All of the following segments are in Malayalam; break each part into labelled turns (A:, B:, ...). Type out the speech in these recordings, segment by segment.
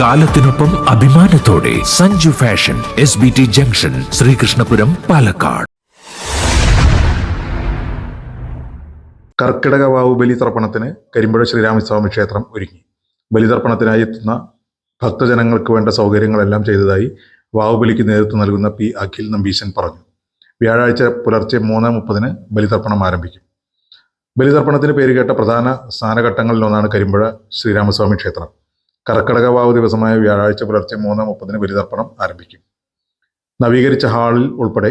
A: കാലത്തിനൊപ്പം അഭിമാനത്തോടെ Sanju fashion S B T junction Sreekrishnapuram Palakkad.
B: കർക്കിടക വാവു ബലിതർപ്പണത്തിന് കരിമ്പുഴ ശ്രീരാമസ്വാമി ക്ഷേത്രം ഒരുങ്ങി. ബലിതർപ്പണത്തിനായി എത്തുന്ന ഭക്തജനങ്ങൾക്ക് വേണ്ട സൗകര്യങ്ങളെല്ലാം ചെയ്തതായി വാവുബലിക്ക് നേതൃത്വം നൽകുന്ന പി അഖിൽ നമ്പീശൻ പറഞ്ഞു. വ്യാഴാഴ്ച പുലർച്ചെ മൂന്ന് മുപ്പതിന് ബലിതർപ്പണം ആരംഭിക്കും. ബലിതർപ്പണത്തിന് പേരുകേട്ട പ്രധാന സ്നാനഘട്ടങ്ങളിലൊന്നാണ് കരിമ്പുഴ ശ്രീരാമസ്വാമി ക്ഷേത്രം. കർക്കിടക വാവു ദിവസമായ വ്യാഴാഴ്ച പുലർച്ചെ മൂന്ന് മുപ്പതിന് ബലിതർപ്പണം ആരംഭിക്കും. നവീകരിച്ച ഹാളിൽ ഉൾപ്പെടെ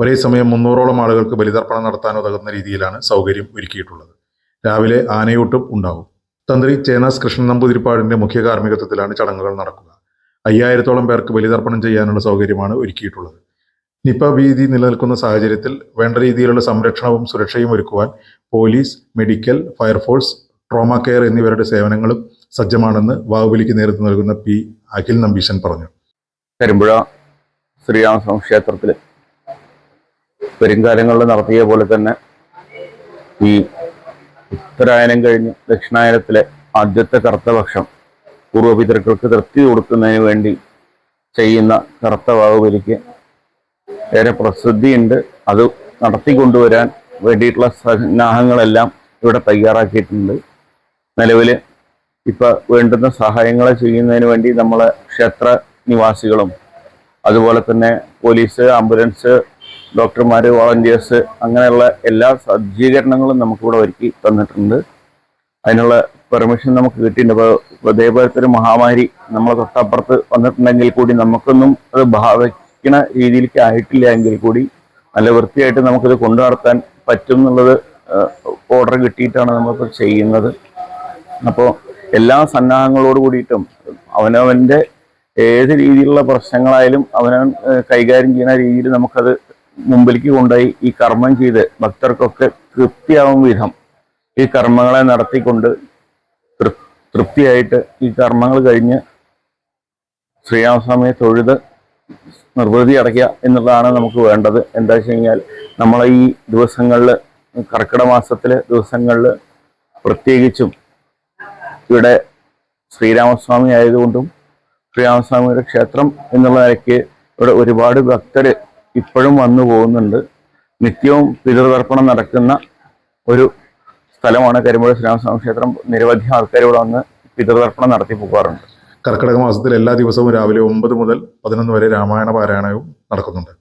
B: ഒരേ സമയം മുന്നൂറോളം ആളുകൾക്ക് ബലിതർപ്പണം നടത്താൻ ഉതകുന്ന രീതിയിലാണ് സൗകര്യം ഒരുക്കിയിട്ടുള്ളത്. രാവിലെ ആനയൂട്ടും ഉണ്ടാവും. തന്ത്രി ചേനാസ് കൃഷ്ണൻ നമ്പൂതിരിപ്പാടിന്റെ മുഖ്യ കാർമ്മികത്വത്തിലാണ് ചടങ്ങുകൾ നടക്കുക. അയ്യായിരത്തോളം പേർക്ക് ബലിതർപ്പണം ചെയ്യാനുള്ള സൗകര്യമാണ് ഒരുക്കിയിട്ടുള്ളത്. നിപ ഭീതി നിലനിൽക്കുന്ന സാഹചര്യത്തിൽ വേണ്ട രീതിയിലുള്ള സംരക്ഷണവും സുരക്ഷയും ഒരുക്കുവാൻ police medical fire force trauma care എന്നിവരുടെ സേവനങ്ങളും സജ്ജമാണെന്ന് വാവുബലിക്ക് നേതൃത്വം നൽകുന്ന പി അഖിൽ നമ്പീശൻ പറഞ്ഞു.
C: കരിമ്പുഴ ശ്രീരാമസ്വാമി ക്ഷേത്രത്തിൽ പെരുങ്കാലങ്ങളിൽ നടത്തിയ പോലെ തന്നെ ഈ ഉത്തരായനം കഴിഞ്ഞ് ദക്ഷിണായനത്തിലെ ആദ്യത്തെ കറുത്തപക്ഷം പൂർവപിതൃക്കൾക്ക് തൃപ്തി കൊടുക്കുന്നതിന് വേണ്ടി ചെയ്യുന്ന കറുത്ത വാവുബലിക്ക് ഏറെ പ്രസിദ്ധിയുണ്ട്. അത് നടത്തിക്കൊണ്ടുവരാൻ വേണ്ടിയിട്ടുള്ള സന്നാഹങ്ങളെല്ലാം ഇവിടെ തയ്യാറാക്കിയിട്ടുണ്ട്. നിലവിൽ ഇപ്പൊ വേണ്ടുന്ന സഹായങ്ങൾ ചെയ്യുന്നതിന് വേണ്ടി നമ്മളെ ക്ഷേത്ര നിവാസികളും അതുപോലെ തന്നെ പോലീസ് ആംബുലൻസ് ഡോക്ടർമാർ വോളണ്ടിയേഴ്സ് അങ്ങനെയുള്ള എല്ലാ സജ്ജീകരണങ്ങളും നമുക്കിവിടെ ഒരുക്കി തന്നിട്ടുണ്ട്. അതിനുള്ള പെർമിഷൻ നമുക്ക് കിട്ടിയിട്ടുണ്ട്. ഇപ്പോൾ ഇതേപോലത്തെ ഒരു മഹാമാരി നമ്മളെ തൊട്ടപ്പുറത്ത് വന്നിട്ടുണ്ടെങ്കിൽ കൂടി നമുക്കൊന്നും അത് ഭാവിക്കുന്ന രീതിയിലേക്ക് ആയിട്ടില്ല എങ്കിൽ കൂടി നല്ല വൃത്തിയായിട്ട് നമുക്കിത് കൊണ്ടു നടത്താൻ പറ്റും എന്നുള്ളത് ഓർഡർ കിട്ടിയിട്ടാണ് നമ്മളിപ്പോൾ ചെയ്യുന്നത്. അപ്പോൾ എല്ലാ സന്നാഹങ്ങളോട് കൂടിയിട്ടും അവനവന്റെ ഏത് രീതിയിലുള്ള പ്രശ്നങ്ങളായാലും അവനവൻ കൈകാര്യം ചെയ്യുന്ന രീതിയിൽ നമുക്കത് മുമ്പിലേക്ക് കൊണ്ടുപോയി ഈ കർമ്മം ചെയ്ത് ഭക്തർക്കൊക്കെ തൃപ്തിയാവും വിധം ഈ കർമ്മങ്ങളെ നടത്തിക്കൊണ്ട് തൃപ്തിയായിട്ട് ഈ കർമ്മങ്ങൾ കഴിഞ്ഞ് ശ്രീരാമസ്വാമിയെ തൊഴുത് നിർവൃതി അടയ്ക്കുക എന്നുള്ളതാണ് നമുക്ക് വേണ്ടത്. എന്താ വെച്ച് കഴിഞ്ഞാൽ നമ്മളെ ഈ ദിവസങ്ങളിൽ കർക്കിടക മാസത്തിലെ ദിവസങ്ങളിൽ പ്രത്യേകിച്ചും ഇവിടെ ശ്രീരാമസ്വാമി ആയതുകൊണ്ടും ശ്രീരാമസ്വാമിയുടെ ക്ഷേത്രം എന്നുള്ള നിലയ്ക്ക് ഇവിടെ ഒരുപാട് ഭക്തർ ഇപ്പോഴും വന്നു പോകുന്നുണ്ട്. നിത്യവും പിതൃതർപ്പണം നടക്കുന്ന ഒരു സ്ഥലമാണ് കരിമ്പുഴ ശ്രീരാമസ്വാമി ക്ഷേത്രം. നിരവധി ആൾക്കാർ ഇവിടെ വന്ന് പിതൃതർപ്പണം നടത്തി പോകാറുണ്ട്.
B: കർക്കിടക മാസത്തിൽ എല്ലാ ദിവസവും രാവിലെ ഒമ്പത് മുതൽ പതിനൊന്ന് വരെ രാമായണ പാരായണവും നടക്കുന്നുണ്ട്.